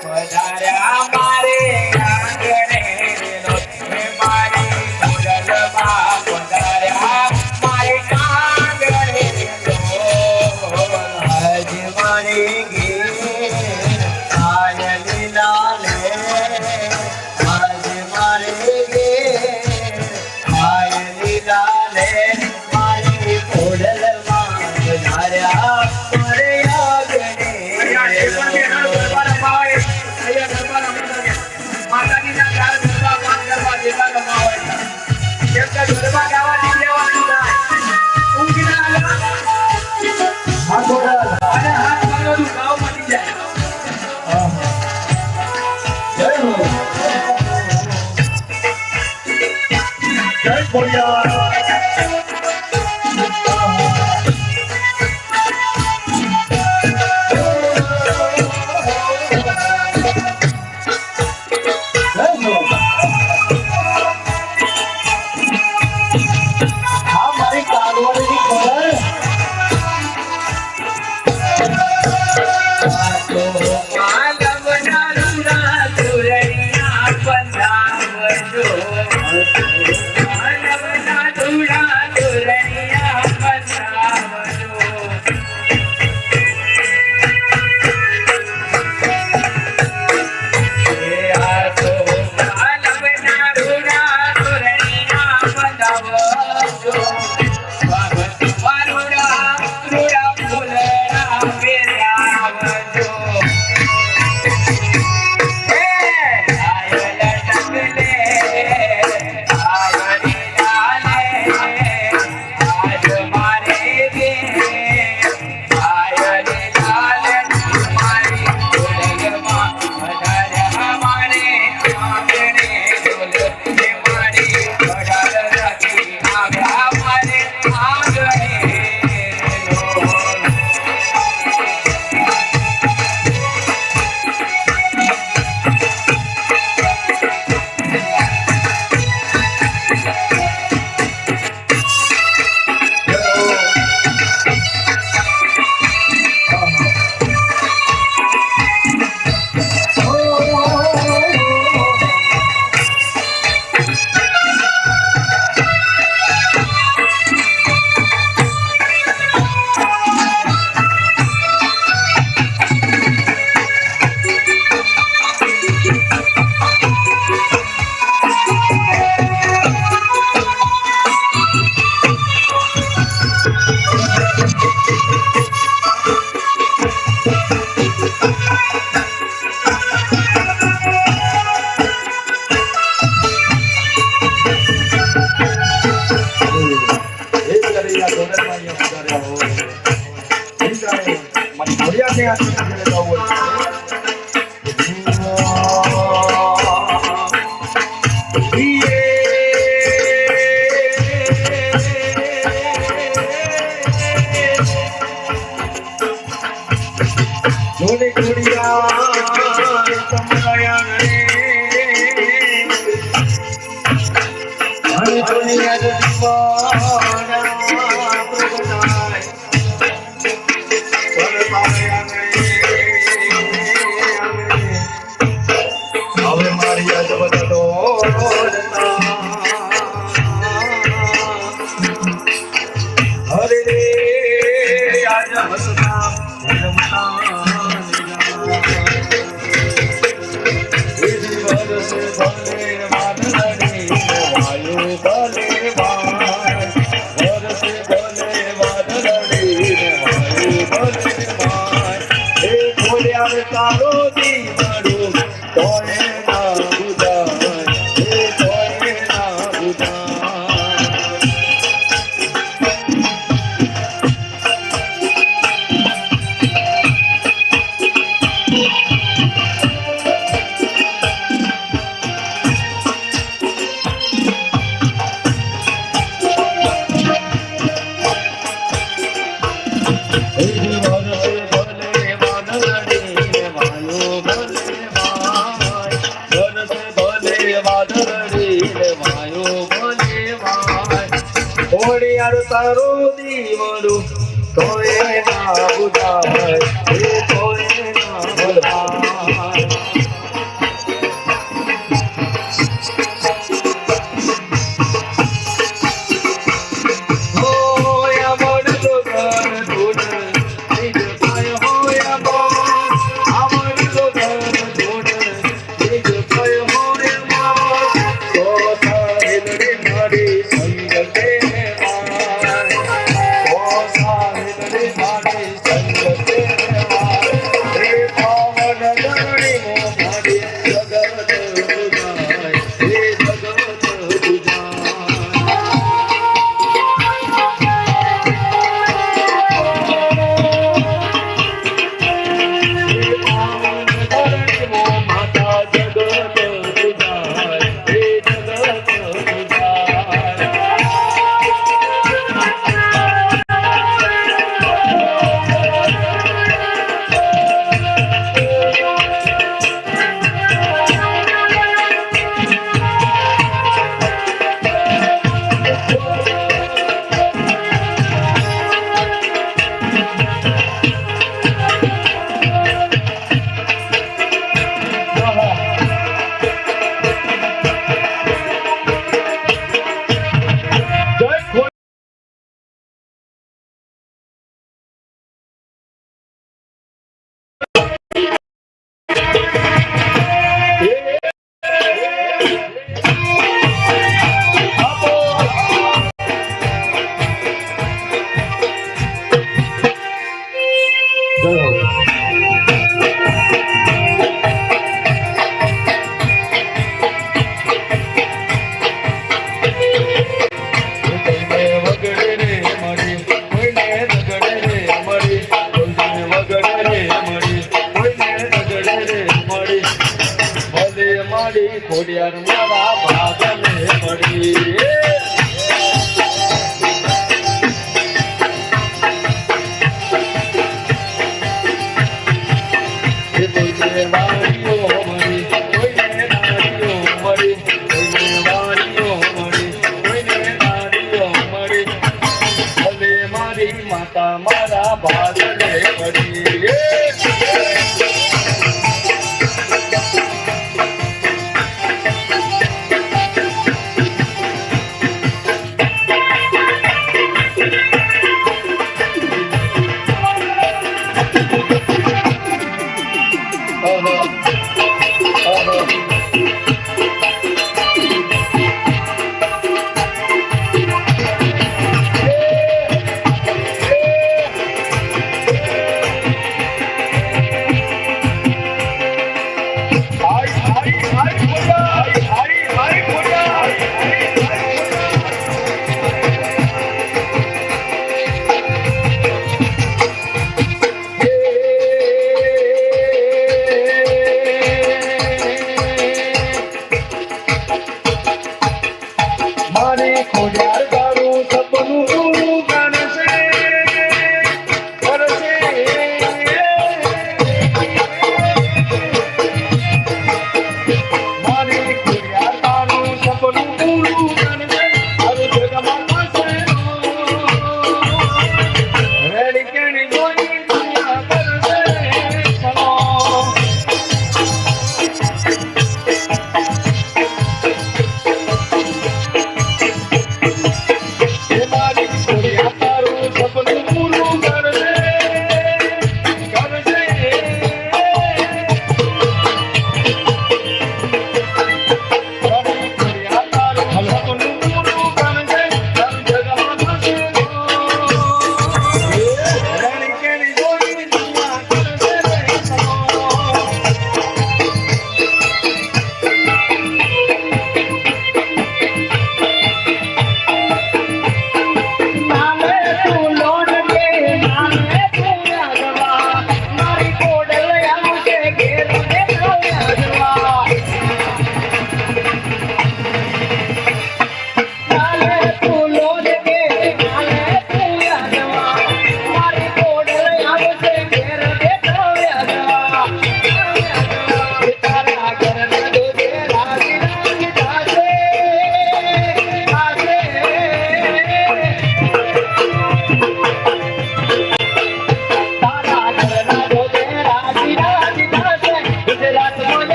But તારો દીવડો તો એ ના બુધાય એ તો ঘরে করে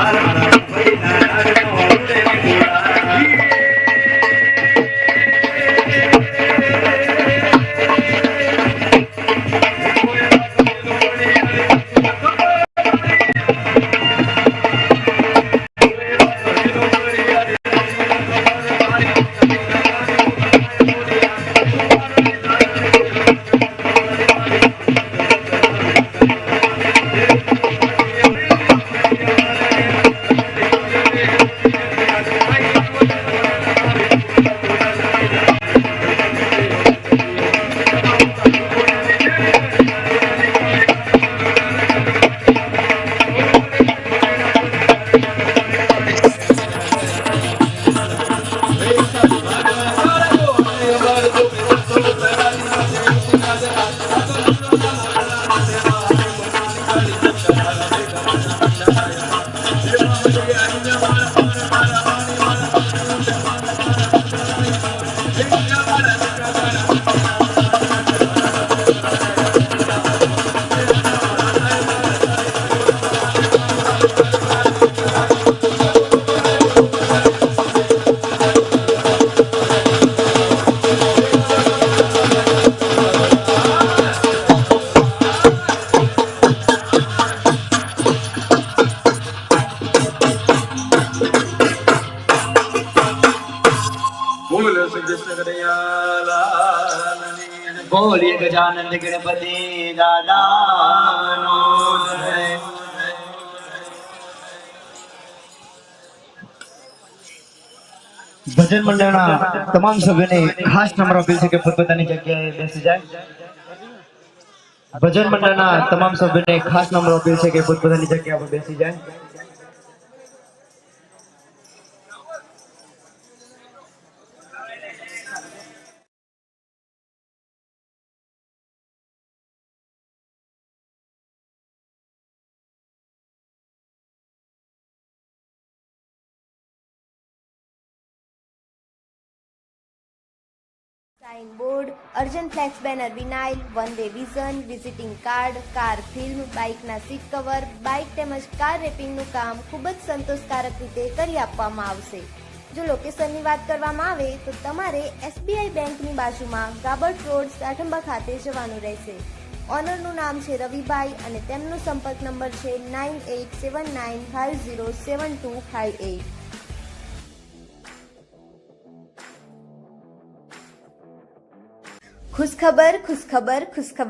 யாரும் ભજન મંડળના તમામ સભ્યોને ખાસ નંબર આપેલ છે કે પોતપોતાની જગ્યાએ બેસી જાય. ભજન મંડળના તમામ સભ્યોને ખાસ નંબર આપેલ છે કે પોતપોતાની જગ્યા પર બેસી જાય. Sign board urgent flex banner vinyl one way vision visiting card car film બાઇકના seat cover bike તેમજ કાર રેપિંગનું કામ ખૂબ જ સંતોષકારક રીતે કરી આપવામાં આવશે. જો લોકેશનની વાત કરવામાં આવે, તો તમારે એસબીઆઈ બેંકની બાજુમાં ગાબર્ટ રોડ, સાઠંબા ખાતે જવાનું રહેશે. ઓનરનું નામ છે રવિભાઈ અને તેમનો સંપર્ક નંબર છે nine eight seven nine five zero seven two five eight ખુશખબર ખુશખબર ખુશખબર.